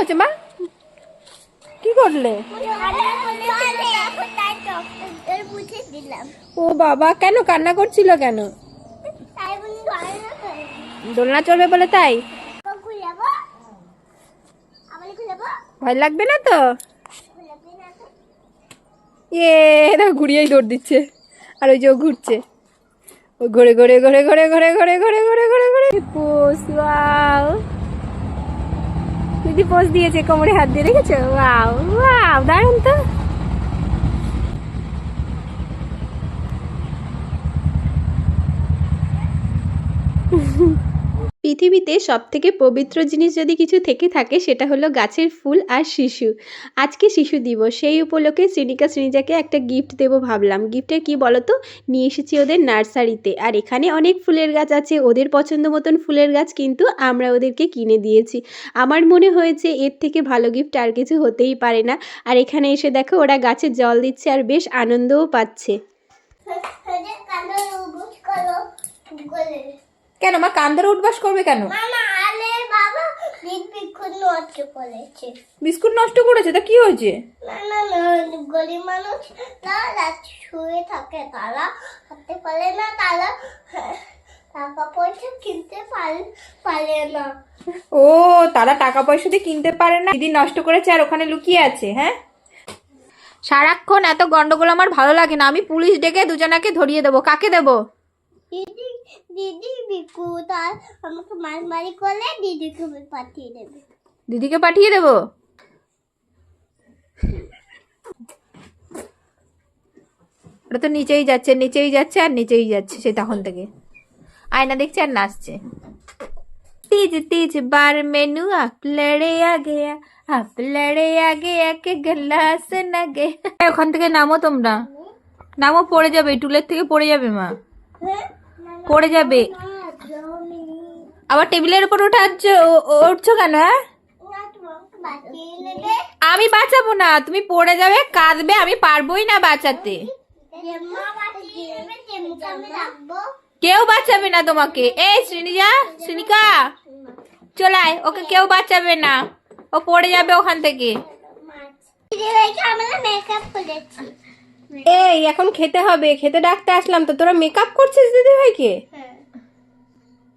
হচ্ছে মা? কি করলে? ও বাবা, কেন কান্না করছিল কেন? দোলনা চলবে বলে তাই? ভয় লাগবে না তো? ইয়ে দেখো ঘুরিয়েই দৌড় দিচ্ছে, আর ওই যে ও ঘুরছে। ও ঘুরে ঘুরে ঘুরে ঘুরে ঘুরে ঘুরে ঘুরে ঘুরে ঘুরে ঘুরে। দিদি পোজ দিয়েছে কোমরে হাত দিয়ে রেখেছো ওয়াও ওয়াও দারুণ তো। পৃথিবীতে সব থেকে পবিত্র জিনিস যদি কিছু থেকে থাকে, সেটা হলো গাছের ফুল আর শিশু। আজকে শিশু দিবস, সেই উপলক্ষে শ্রীনিকা শ্রীনিজাকে একটা গিফট দেবো ভাবলাম। গিফটের কি বলো তো নিয়ে এসেছি ওদের নার্সারিতে। আর এখানে অনেক ফুলের গাছ আছে, ওদের পছন্দ মতন ফুলের গাছ কিন্তু আমরা ওদেরকে কিনে দিয়েছি। আমার মনে হয়েছে এর থেকে ভালো গিফট আর কিছু হতেই পারে না। আর এখানে এসে দেখো, ওরা গাছে জল দিচ্ছে আর বেশ আনন্দও পাচ্ছে। করো বলে কেন কান্দরে উঠবাস করবে কেন? বিস্কুট নষ্ট করেছে। তা কি হয়েছে? না না না গরিব মানুষ তারা শুয়ে থাকে তারা হাতে পারে না তারা হ্যাঁ, টাকা পয়সা কিনতে পারে পারে না। ও তারা টাকা পয়সা দিয়ে কিনতে পারে না। দিদি নষ্ট করেছে আর ওখানে লুকিয়ে আছে হ্যাঁ? সারাক্ষণ এত গন্ডগোল আমার ভালো লাগে না। আমি পুলিশ ডেকে দুজনাকে ধরিয়ে দেবো। কাকে দেবো? দিদি দিদি বিকু তার আমাকে মারমারি করলে দিদিকে পাঠিয়ে দেবে দিদিকে পাঠিয়ে দেবো ওটা তো নিচেই যাচ্ছে নিচেই যাচ্ছে আর নিচেই যাচ্ছে সে তখন থেকে আয়না দেখছে আর নাচছে तीज तीज बार मेनू आप लड़े आ गया आप लड़े आ गया के गलास न गया ওখান থেকে নামো তোমরা নামো পড়ে যাবে টুলের থেকে পড়ে যাবে মা হ্যাঁ পড়ে যাবে না জমি আবার টেবিলের উপর উঠাচ্ছ উঠছো কেন হ্যাঁ? আমি বাঁচাবো না, তুমি পড়ে যাবে, কাঁদবে, আমি পারবোই না বাঁচাতে। কেউ বাঁচাবে না তোমাকে। এই, শ্রীনিজা, শ্রীনিকা চলায় ওকে কেউ বাঁচাবে না। ও পড়ে যাবে ওখান থেকে। এই, এখন খেতে হবে, খেতে ডাকতে আসলাম তো, তোরা মেকআপ করছিস দিদি ভাইকে হ্যাঁ।